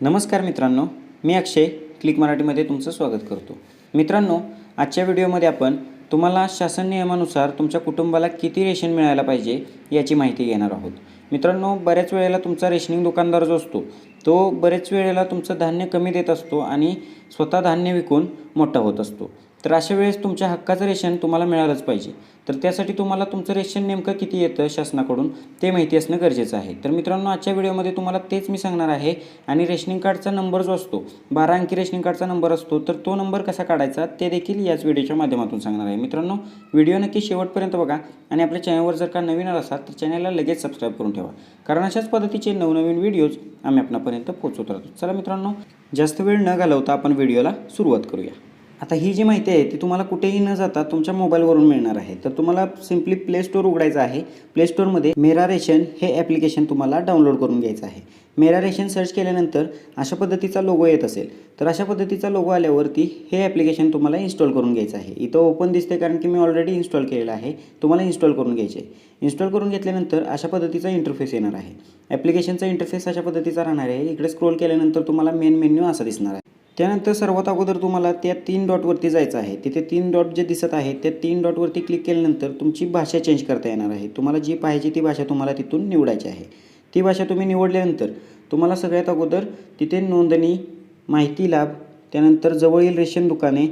नमस्कार मित्रांनो मी अक्षय. क्लिक मराठीमध्ये तुमचं स्वागत करतो. मित्रांनो आजच्या व्हिडिओमध्ये आपण तुम्हाला शासन नियमानुसार तुमच्या कुटुंबाला किती रेशन मिळायला पाहिजे याची माहिती घेणार आहोत. मित्रांनो बऱ्याच वेळेला तुमचा रेशनिंग दुकानदार जो असतो तो बरेच वेळेला तुमचं धान्य कमी देत असतो आणि स्वतः धान्य विकून मोठा होत असतो. तर अशा वेळेस तुमच्या हक्काचं रेशन तुम्हाला मिळालंच पाहिजे. तर त्यासाठी तुम्हाला तुमचं रेशन नेमकं किती येतं शासनाकडून ते माहिती असणं गरजेचं आहे. तर मित्रांनो आजच्या व्हिडिओमध्ये तुम्हाला तेच मी सांगणार आहे आणि रेशनिंग कार्डचा नंबर जो असतो बारा अंकी रेशनिंग कार्डचा नंबर असतो तर तो नंबर कसा काढायचा ते देखील याच व्हिडिओच्या माध्यमातून सांगणार आहे. मित्रांनो व्हिडिओ नक्की शेवटपर्यंत बघा आणि आपल्या चॅनलवर जर का नवीन आला असाल तर चॅनलला लगेच सबस्क्राईब करून ठेवा. कारण अशाच पद्धतीचे नवनवीन व्हिडिओज आम्ही आपणापर्यंत पोहोचवत राहतो. चला मित्रांनो जास्त वेळ न घालवता आपण व्हिडिओला सुरुवात करूया. आता ही जी माहिती आहे ती तुम्हाला कुठेही न जाता तुमच्या मोबाईलवरून मिळणार आहे. तर तुम्हाला सिम्पली प्ले स्टोअर उघडायचं आहे. प्ले स्टोअरमध्ये मेरा रेशन हे ॲप्लिकेशन तुम्हाला डाउनलोड करून घ्यायचं आहे. मेरा रेशन सर्च केल्यानंतर अशा पद्धतीचा लोगो येत असेल. तर अशा पद्धतीचा लोगो आल्यावरती हे ॲप्लिकेशन तुम्हाला इन्स्टॉल करून घ्यायचं आहे. इथं ओपन दिसते कारण की मी ऑलरेडी इन्स्टॉल केलेलं आहे. तुम्हाला इन्स्टॉल करून घ्यायचे इन्स्टॉल करून घेतल्यानंतर अशा पद्धतीचा इंटरफेस येणार आहे. ॲप्लिकेशनचा इंटरफेस अशा पद्धतीचा राहणार आहे. इकडे स्क्रोल केल्यानंतर तुम्हाला मेन मेन्यू असा दिसणार आहे. त्यानंतर सर्वात अगोदर तुम्हाला त्या तीन डॉटवरती जायचं आहे. तिथे तीन डॉट जे दिसत आहे त्या तीन डॉटवरती क्लिक केल्यानंतर तुमची भाषा चेंज करता येणार आहे. तुम्हाला जी पाहिजे ती भाषा तुम्हाला तिथून निवडायची आहे. ती भाषा तुम्ही निवडल्यानंतर तुम्हाला सगळ्यात अगोदर तिथे नोंदणी माहिती लाभ त्यानंतर जवळील रेशन दुकाने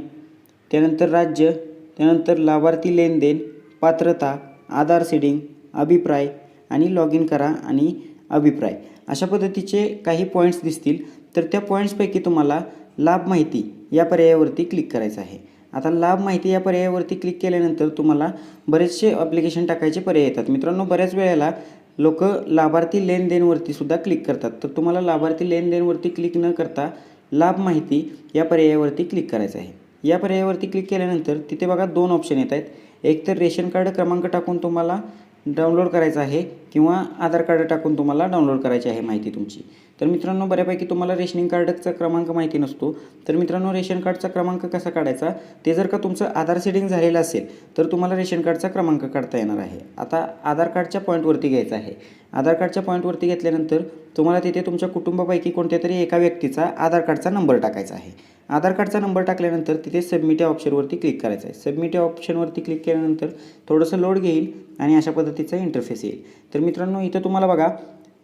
त्यानंतर राज्य त्यानंतर लाभार्थी लेनदेन पात्रता आधार सीडिंग अभिप्राय आणि लॉग इन करा आणि अभिप्राय. अशा पद्धतीचे काही पॉईंट्स दिसतील. तर त्या पॉईंट्सपैकी तुम्हाला लाभ माहिती या पर्यायावरती क्लिक करायचं आहे. आता लाभ माहिती या पर्यायावरती क्लिक केल्यानंतर तुम्हाला बरेचसे ॲप्लिकेशन टाकायचे पर्याय येतात. मित्रांनो बऱ्याच वेळेला लोक लाभार्थी लेनदेनवरती सुद्धा क्लिक करतात. तर तुम्हाला लाभार्थी लेनदेनवरती क्लिक न करता लाभ माहिती या पर्यायावरती क्लिक करायचं आहे. या पर्यायावरती क्लिक केल्यानंतर तिथे बघा दोन ऑप्शन येत आहेत. एक तर रेशन कार्ड क्रमांक टाकून तुम्हाला डाउनलोड करायचं आहे किंवा आधार कार्ड टाकून तुम्हाला डाउनलोड करायची आहे माहिती तुमची. तर मित्रांनो बऱ्यापैकी तुम्हाला रेशनिंग कार्डचा क्रमांक माहिती नसतो. तर मित्रांनो रेशन कार्डचा क्रमांक कसा काढायचा? ते जर का तुमचं आधार सेटिंग झालेलं असेल तर तुम्हाला रेशन कार्डचा क्रमांक काढता येणार आहे. आता आधार कार्डच्या पॉईंटवरती घ्यायचा आहे. आधार कार्डच्या पॉईंटवरती घेतल्यानंतर तुम्हाला तिथे तुमच्या कुटुंबापैकी कोणत्या तरी एका व्यक्तीचा आधार कार्डचा नंबर टाकायचा आहे. आधार कार्डचा नंबर टाकल्यानंतर तिथे सबमिट या ऑप्शनवरती क्लिक करायचं आहे. सबमिट या ऑप्शनवरती क्लिक केल्यानंतर थोडंसं लोड घेईल आणि अशा पद्धतीचा इंटरफेस येईल. तर मित्रांनो इथं तुम्हाला बघा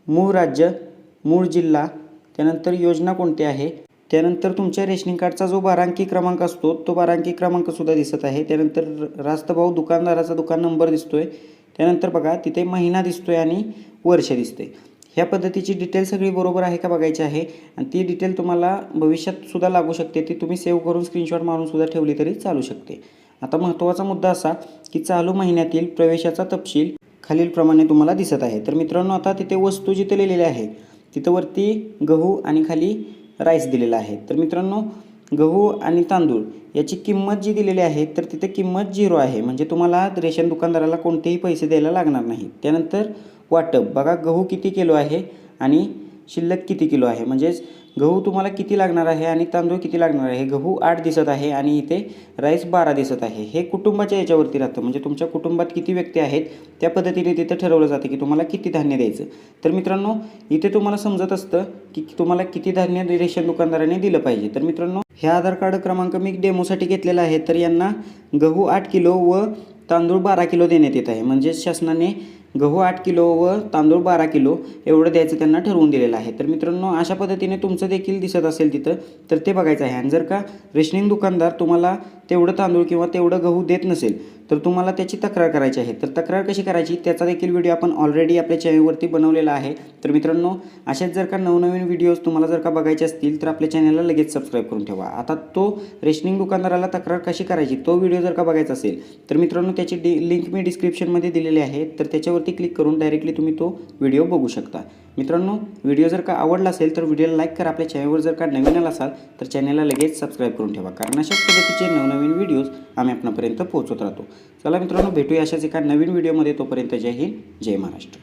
मूळ राज्य मूळ जिल्हा त्यानंतर योजना कोणती आहे? त्यानंतर तुमच्या रेशनिंग कार्डचा जो बारांकी क्रमांक असतो तो बारांकी क्रमांकसुद्धा दिसत आहे. त्यानंतर रास्तभाऊ दुकानदाराचा दुकान नंबर दिसतोय. त्यानंतर बघा तिथे महिना दिसतोय आणि वर्ष दिसते ह्या पद्धतीची डिटेल सगळी बरोबर आहे का बघायची आहे? आणि ती डिटेल तुम्हाला भविष्यातसुद्धा लागू शकते. ती तुम्ही सेव्ह करून स्क्रीनशॉट मारून सुद्धा ठेवली तरी चालू शकते. आता महत्त्वाचा मुद्दा असा की चालू महिन्यातील प्रवेशाचा तपशील खालीलप्रमाणे तुम्हाला दिसत आहे. तर मित्रांनो आता तिथे वस्तू जिथे लिहिलेली आहे तिथं वरती गहू आणि खाली राईस दिलेला आहे. तर मित्रांनो गहू आणि तांदूळ याची किंमत जी दिलेली आहे तर तिथे किंमत झिरो आहे. म्हणजे तुम्हाला रेशन दुकानदाराला कोणतेही पैसे द्यायला लागणार नाही. त्यानंतर वाटप. बघा गहू किती किलो आहे आणि शिल्लक किती किलो आहे. म्हणजेच गहू तुम्हाला किती लागणार आहे आणि तांदूळ किती लागणार आहे? गहू आठ दिसत आहे आणि इथे राईस बारा दिसत आहे. हे कुटुंबाच्या याच्यावरती राहतं. म्हणजे तुमच्या कुटुंबात किती व्यक्ती आहेत त्या पद्धतीने तिथं ठरवलं जातं की तुम्हाला किती धान्य द्यायचं. तर मित्रांनो इथे तुम्हाला समजत असतं की तुम्हाला किती धान्य रेशन दुकानदाराने दिलं पाहिजे. तर मित्रांनो ह्या आधार कार्ड क्रमांक मी डेमोसाठी घेतलेला आहे. तर यांना गहू आठ किलो व तांदूळ बारा किलो देण्यात येत आहे. म्हणजे शासनाने गहू आठ किलो व तांदूळ बारा किलो एवढं द्यायचं त्यांना ठरवून दिलेलं आहे. तर मित्रांनो अशा पद्धतीने तुमचं देखील दिसत असेल तिथं तर ते बघायचं आहे. आणि जर का रेशनिंग दुकानदार तुम्हाला तेवढं तांदूळ किंवा तेवढं गहू देत नसेल तर तुम्हाला त्याची तक्रार करायची आहे. तर तक्रार कशी करायची? त्याचा देखील व्हिडिओ आपण ऑलरेडी आपल्या चॅनलवरती बनवलेला आहे. तर मित्रांनो असेच जर का नवनवीन व्हिडिओज तुम्हाला जर का बघायचे असतील तर आपल्या चॅनलला लगेच सबस्क्राईब करून ठेवा. आता तो रेशनिंग दुकानदाराला तक्रार कशी करायची? तो व्हिडिओ जर का बघायचा असेल तर मित्रांनो त्याची डी लिंक मी डिस्क्रिप्शनमध्ये दिलेली आहे. तर त्याच्यावरती क्लिक करून डायरेक्टली तुम्ही तो व्हिडिओ बघू शकता. मित्रांनो व्हिडिओ जर का आवडला असेल तर व्हिडिओला लाईक करा आपल्या चॅनलवर जर का नवीन आला असाल तर चॅनलला लगेच सबस्क्राईब करून ठेवा कारण अशाच पद्धतीचे नवनवीन व्हिडिओज आम्ही आपणापर्यंत पोहोचत राहतो. चला मित्रांनो भेटूया अशाच एका नवीन व्हिडिओमध्ये. तोपर्यंत जय हिंद जय महाराष्ट्र.